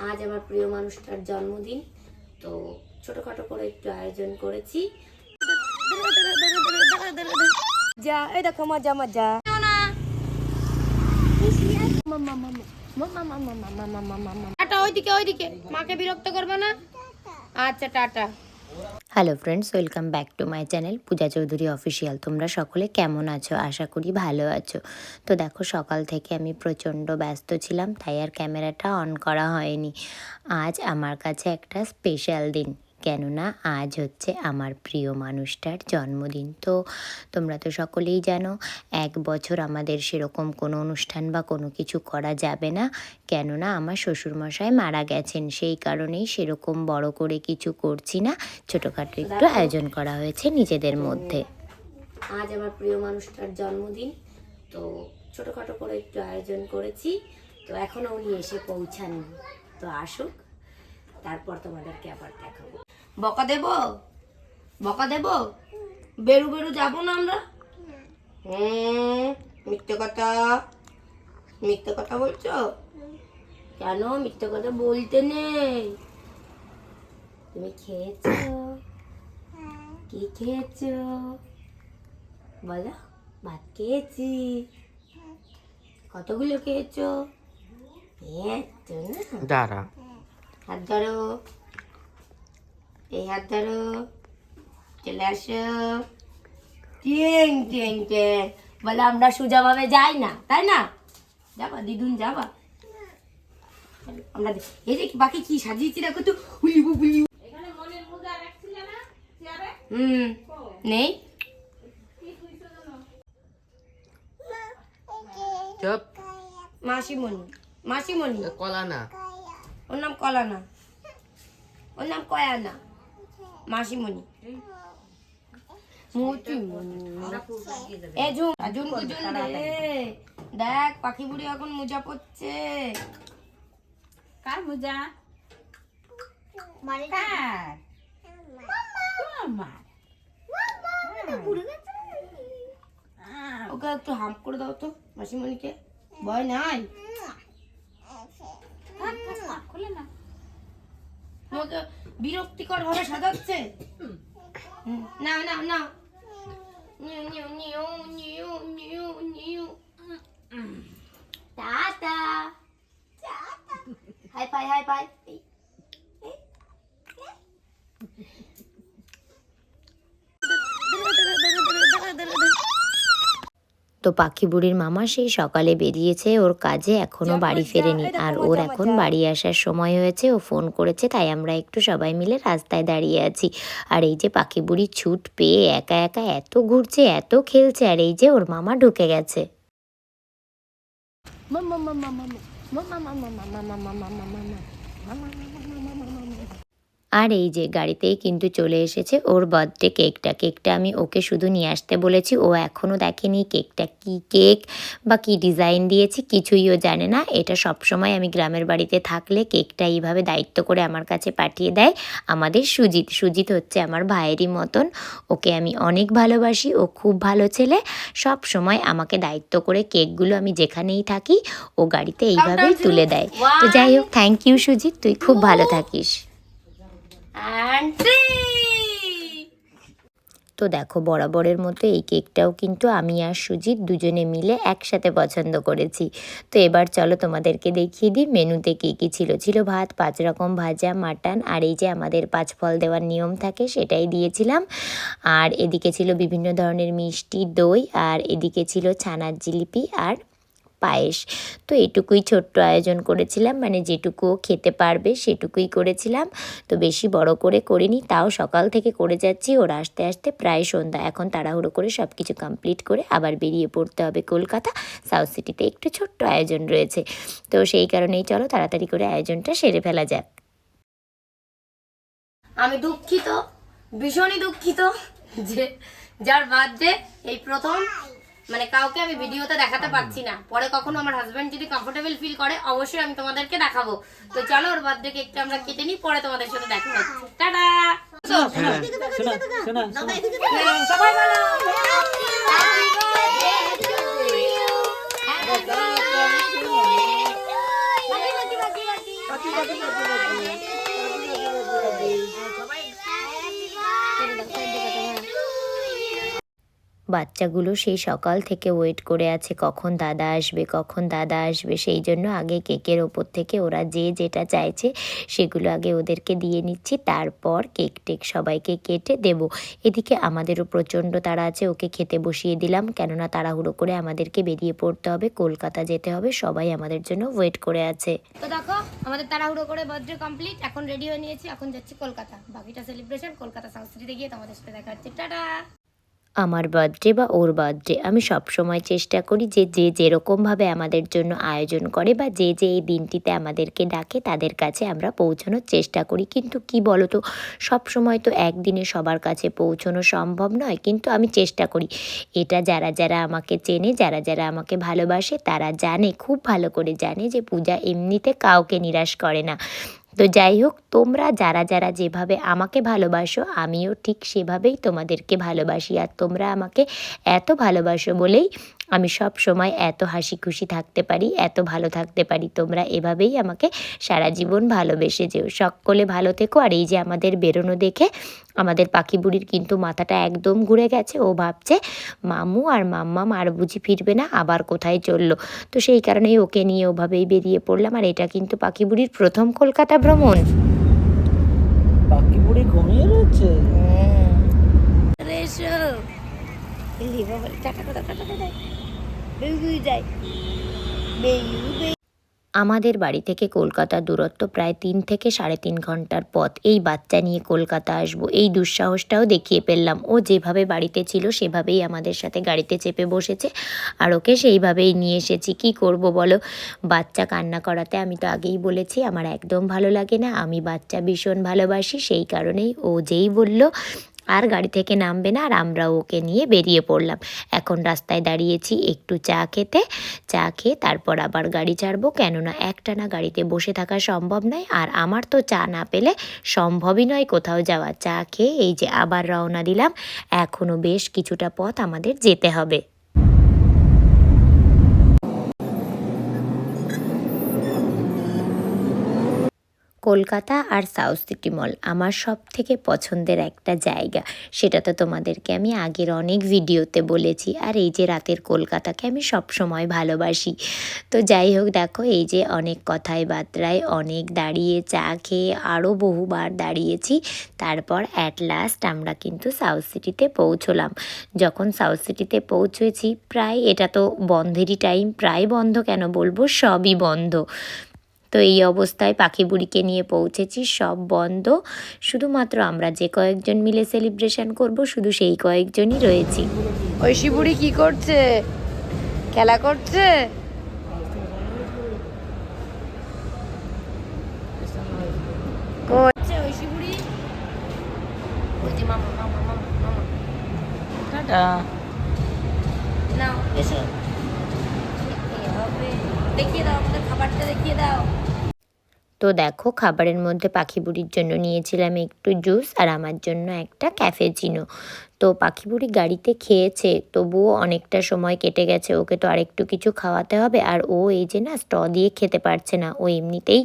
আজ আমার প্রিয় মানুষটার জন্মদিন। তো ছোটখাটো করে একটু আয়োজন করেছি। যা, এই দেখো, মজা মজা। টাটা, ওইদিকে ওইদিকে। মাকে বিরক্ত করবে না? আচ্ছা tata. Hello friends welcome back to my channel Puja Chowdhury official তোমরা সকলে কেমন আছো? আশা করি ভালো আছো। তো দেখো, সকাল থেকে আমি প্রচণ্ড ব্যস্ত ছিলাম, তাই আর ক্যামেরাটা অন করা হয়নি। আজ আমার কাছে একটা স্পেশাল দিন। কেননা আজ হচ্ছে আমার প্রিয় মানুষটার জন্মদিন। তো তোমরা তো সকলেই জানো এক বছর আমাদের সেরকম কোনো অনুষ্ঠান বা কোনো কিছু করা যাবে না। কেননা আমার শ্বশুরমশাই মারা গেছেন সেই কারণেই সেরকম বড় করে কিছু করছি না। ছোটোখাটো একটু আয়োজন করা হয়েছে নিজেদের মধ্যে। আজ আমার প্রিয় মানুষটার জন্মদিন তো ছোটোখাটো করে একটু আয়োজন করেছি তো এখনও উনি এসে পৌঁছাননি। তো আসুক তারপর তোমাদেরকে আবার দেখাবো। বকা দেব? বকা দেব? বেরু বেরু যাব না আমরা? হুম মিথ্যে কথা। মিথ্যে কথা বলছো? কেন মিথ্যে কথা বলতে নেই? তুমি খেয়েছো? কি খেয়েছো? বলো ভাত খেয়েছি। কতগুলো খেয়েছো? এত না? দাঁড়া। হাত ধরো। এই হাত ধরো। চলে আসো। টিং টিং টিং। বলে আমরা সোজাভাবে যাই না তাই না? যাবা দিদুন যাবা। আমরা এই যে বাকি কি সাজিয়েছি দেখো তো। উলিবু বুলিবু হুম। নেই? চুপ। মাসিমণি। মাসিমণি। কলা না। ওর নাম কলানা। ওর নাম কয়ানা। মাসিমণি। দেখ পাখি বুড়ি এখন মোজা পড়ছে কার মোজা? ওকে একটু হাম্প করে দাও তো মাসিমণিকে। ভয় নাই? খুলে না। তোমাকে বিরক্তিকর ভাবে সাজাচ্ছে। না না না। টাটা হাই পাই হাই পাই তো পাখি বুড়ির মামা সেই সকালে বেরিয়েছে ওর কাজে এখনও বাড়ি ফেরেনি আর ওর এখন বাড়ি আসার সময় হয়েছে ও ফোন করেছে তাই আমরা একটু সবাই মিলে রাস্তায় দাঁড়িয়ে আছি আর এই যে পাখি বুড়ি ছুট পেয়ে একা একা এত ঘুরছে এত খেলছে আর এই যে ওর মামা ঢুকে গেছে আর এই যে গাড়িতেই কিন্তু চলে এসেছে ওর বার্থডে কেকটা। কেকটা আমি ওকে শুধু নিয়ে আসতে বলেছি ও এখনও দেখেনি কেকটা কি কেক বা কি ডিজাইন দিয়েছি কিছুই ও জানে না। এটা সব সময় আমি গ্রামের বাড়িতে থাকলে কেকটা এইভাবে দায়িত্ব করে আমার কাছে পাঠিয়ে দেয়। আমাদের সুজিত সুজিত হচ্ছে আমার ভাইয়েরই মতন। ওকে আমি অনেক ভালোবাসি ও খুব ভালো ছেলে। সব সময় আমাকে দায়িত্ব করে কেকগুলো আমি যেখানেই থাকি ও গাড়িতে এইভাবেই তুলে দেয়। তো যাই হোক থ্যাংক ইউ সুজিত। তুই খুব ভালো থাকিস। তো দেখো, বরাবরের মতো এই কেকটাও কিন্তু আমি আর সুজিত দুজনে মিলে একসাথে পছন্দ করেছি। তো এবার চলো তোমাদেরকে দেখিয়ে দিই মেনুতে কী কী ছিল। ছিল ভাত, পাঁচ রকম ভাজা, মাটন, আর এই যে আমাদের পাঁচ ফল দেওয়ার নিয়ম থাকে সেটাই দিয়েছিলাম। আর এদিকে ছিল বিভিন্ন ধরনের মিষ্টি, দই, আর এদিকে ছিল ছানার জিলিপি, আর পায়েস। তো এটুকুই ছোট্ট আয়োজন করেছিলাম মানে যেটুকু খেতে পারবে সেটুকুই করেছিলাম। তো বেশি বড় করে করিনি, তাও সকাল থেকে করে যাচ্ছি, ওর আসতে আসতে প্রায় সন্ধ্যা। এখন তাড়াহুড়ো করে সব কিছু কমপ্লিট করে আবার বেরিয়ে পড়তে হবে কলকাতা। সাউথ সিটিতে একটু ছোট্ট আয়োজন রয়েছে। তো সেই কারণেই চলো তাড়াতাড়ি করে আয়োজনটা সেরে ফেলা যাক। আমি দুঃখিত, ভীষণই দুঃখিত যে যার বার্থডে এই প্রথম মানে কাউকে আমি ভিডিওতে দেখাতে পারছি না। পরে কখনো আমার হাজবেন্ড যদি কমফোর্টেবল ফিল করে অবশ্যই আমি তোমাদেরকে দেখাবো। তো চলো ওর বার্থডে কেকটা আমরা কেটে নিই পরে তোমাদের সাথে দেখা হচ্ছে। টাটা! সবাই Happy birthday to you. Happy birthday to you. বাকি, বাকি, বাকি, বাকি। Happy birthday, happy birthday. Happy birthday, happy birthday. বাচ্চাগুলো সেই সকাল থেকে ওয়েট করে আছে, কখন দাদা আসবে, কখন দাদা আসবে, সেই জন্য আগে কেকের ওপর থেকে ওরা যে যেটা চাইছে সেগুলো আগে ওদেরকে দিয়ে নিচ্ছি, তারপর কেক টেক সবাইকে কেটে দেব। এদিকে আমাদেরও প্রচণ্ড তারা আছে, ওকে খেতে বসিয়ে দিলাম, কেননা তাড়াহুড়ো করে আমাদেরকে বেরিয়ে পড়তে হবে, কলকাতা যেতে হবে, সবাই আমাদের জন্য ওয়েট করে আছে। তো দেখো, আমাদের তাড়াহুড়ো করে বার্থডে কমপ্লিট এখন রেডি হয়ে নিয়েছি, এখন যাচ্ছি কলকাতা। বাকিটা সেলিব্রেশন কলকাতা সংস্কৃতিতে গিয়ে তোমাদের সাথে দেখা হচ্ছে। টাটা! আমার বার্থডে বা ওর বার্থডে আমি সব সময় চেষ্টা করি যে যে যেরকমভাবে আমাদের জন্য আয়োজন করে বা যে যে এই দিনটিতে আমাদেরকে ডাকে, তাদের কাছে আমরা পৌঁছানোর চেষ্টা করি। কিন্তু কি বলো তো সব সময় তো একদিনে সবার কাছে পৌঁছানো সম্ভব নয়। কিন্তু আমি চেষ্টা করি। এটা যারা যারা আমাকে চেনে, যারা যারা আমাকে ভালোবাসে, তারা জানে, খুব ভালো করে জানে যে পূজা এমনিতে কাউকে নিরাশ করে না। তো যাই হোক, তোমরা যারা যারা যেভাবে আমাকে ভালোবাসো, আমিও ঠিক সেভাবেই তোমাদেরকে ভালোবাসি। আর তোমরা আমাকে এত ভালোবাসো বলেই আমি সব সময় এত হাসি খুশি থাকতে পারি, এত ভালো থাকতে পারি। তোমরা এভাবেই আমাকে সারা জীবন ভালোবেসে যেও। সকলে ভালো থেকো। আর এই যে আমাদের বেরোনো দেখে আমাদের পাখি বুড়ির কিন্তু মাথাটা একদম ঘুরে গেছে। ও ভাবছে, মামু আর মাম্মাম আর বুঝি ফিরবে না, আবার কোথায় চলল? তো সেই কারণেই ওকে নিয়ে ওভাবেই বেরিয়ে পড়লাম। আর এটা কিন্তু পাখি বুড়ির প্রথম কলকাতা ভ্রমণ বাকি বুড়ি ঘুমিয়ে রয়েছে টাটা টাটা টাটা টাটা বেবি যাই বেবি আমাদের বাড়ি থেকে কলকাতার দূরত্ব প্রায় তিন থেকে সাড়ে তিন ঘণ্টার পথ। এই বাচ্চা নিয়ে কলকাতা আসব। এই দুঃসাহসটাও দেখিয়ে ফেললাম। ও যেভাবে বাড়িতে ছিল, সেভাবেই আমাদের সাথে গাড়িতে চেপে বসেছে। আর ওকে সেইভাবেই নিয়ে এসেছি। কি করব বলো? বাচ্চা কান্না করাতে আমি তো আগেই বলেছি, আমার একদম ভালো লাগে না। আমি বাচ্চা ভীষণ ভালোবাসি, সেই কারণেই ও যেই বলল আর গাড়ি থেকে নামবে না আর আমরা ওকে নিয়ে বেরিয়ে পড়লাম। এখন রাস্তায় দাঁড়িয়েছি একটু চা খেতে। চা খেয়ে তারপর আবার গাড়ি ছাড়বো। কেননা একটানা গাড়িতে বসে থাকা সম্ভব নয় আর আমার তো চা না পেলে সম্ভবই নয় কোথাও যাওয়া। চা খেয়ে এই যে আবার রওনা দিলাম। এখনও বেশ কিছুটা পথ আমাদের যেতে হবে। কলকাতা আর সাউথ সিটি মল আমার সব থেকে পছন্দের একটা জায়গা। সেটা তো তোমাদেরকে আমি আগের অনেক ভিডিওতে বলেছি, আর এই যে রাতের কলকাতাকে আমি সব সময় ভালোবাসি। তো যাই হোক, দেখো, এই যে অনেক কথায় বার্তায় অনেক দাঁড়িয়ে চা খেয়ে আরও বহুবার দাঁড়িয়েছি, তারপর অ্যাট লাস্ট আমরা কিন্তু সাউথ সিটিতে পৌঁছলাম। যখন সাউথ সিটিতে পৌঁছেছি, প্রায় এটা তো বন্ধেরই টাইম প্রায় বন্ধ কেন বলব? সবই বন্ধ। তো এই অবস্থায় পাখি বুড়িকে নিয়ে পৌঁছেছি। সব বন্ধ। শুধুমাত্র আমরা যে কয়েকজন মিলে সেলিব্রেশন করব শুধু সেই কয়েকজনই রয়েছি। ঐশী বুড়ি কি করছে? খেলা করছে। দেখিয়ে দাও আমাদের খাবারটা দেখিয়ে দাও। তো দেখো, খাবারের মধ্যে পাখি বুড়ির জন্য নিয়েছিলাম একটু জুস আর আমার জন্য একটা ক্যাফেচিনো। তো পাখি বুড়ি গাড়িতে খেয়েছে, তবুও অনেকটা সময় কেটে গেছে, ওকে তো আরেকটু কিছু খাওয়াতে হবে, আর ও এই যে না স্ট দিয়ে খেতে পারছে না, ও এমনিতেই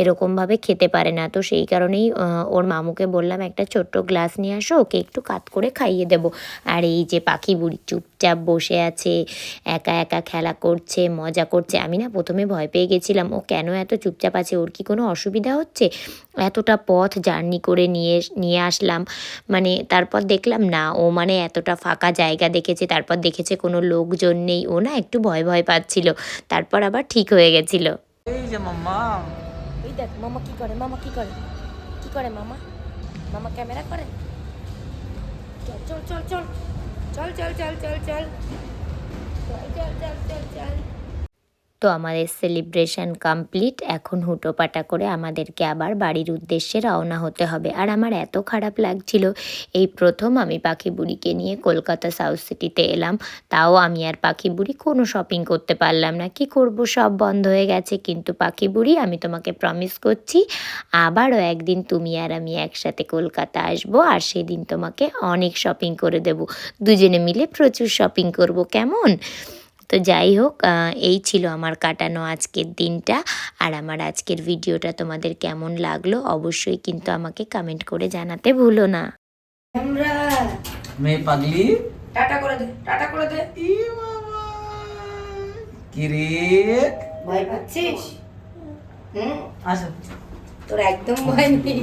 এরকমভাবে খেতে পারে না, তো সেই কারণেই ওর মামুকে বললাম, একটা ছোট্ট গ্লাস নিয়ে আসো, ওকে একটু কাত করে খাইয়ে দেবো। আর এই যে পাখি বুড়ি চুপচাপ বসে আছে, একা একা খেলা করছে, মজা করছে, আমি না প্রথমে ভয় পেয়ে গেছিলাম, ও কেন এত চুপচাপ আছে, ওর কি কোনো অসুবিধা হচ্ছে? এতটা পথ জার্নি করে নিয়ে নিয়ে আসলাম মানে তারপর দেখলাম, না ও মানে এতটা ফাঁকা জায়গা দেখেছে তারপর দেখেছে কোনো লোকজন নেই। ও না একটু ভয় ভয় পাচ্ছিল তারপর আবার ঠিক হয়ে গেছিল। এই যে মাম্মা। ওই দেখ মামা কি করে মামা কি করে? কি করে মামা মামা ক্যামেরা করে? চল চল চল চল। চল চল চল চল চল। চল চল চল চল চল। তো আমাদের সেলিব্রেশন কমপ্লিট এখন হুটোপাটা করে আমাদেরকে আবার বাড়ির উদ্দেশ্যে রওনা হতে হবে। আর আমার এত খারাপ লাগছিল, এই প্রথম আমি পাখি বুড়িকে নিয়ে কলকাতা সাউথ সিটিতে এলাম। তাও আমি আর পাখি বুড়ি কোনো শপিং করতে পারলাম না। কি করব, সব বন্ধ হয়ে গেছে। কিন্তু পাখি বুড়ি, আমি তোমাকে প্রমিস করছি, আবারও একদিন তুমি আর আমি একসাথে কলকাতা আসব। আর সেদিন তোমাকে অনেক শপিং করে দেব। দুজনে মিলে প্রচুর শপিং করব। কেমন? তো যাই হোক এই ছিল আমার কাটানো আজকের দিনটা। আর আমার আজকের ভিডিওটা তোমাদের কেমন লাগল অবশ্যই কিন্তু আমাকে কমেন্ট করে জানাতে ভুলো না। আমরা মেয়ে পাগলি? টাটা করে দে টাটা করে দে। কি রে? ভয় পাচ্ছিস? হুম? আসো। তোর একদম ভয় নেই।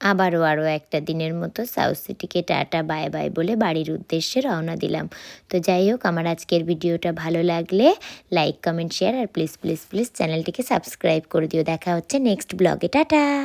আবারও আরও একটা দিনের মতো সাউথ সিটিকে টাটা বাই বাই বলে বাড়ির উদ্দেশ্যে রওনা দিলাম। তো যাই হোক, আমার আজকের ভিডিওটা ভালো লাগলে লাইক কমেন্ট শেয়ার আর প্লিজ প্লিজ প্লিজ চ্যানেলটিকে সাবস্ক্রাইব করে দিও। দেখা হচ্ছে নেক্সট ব্লগে টাটা!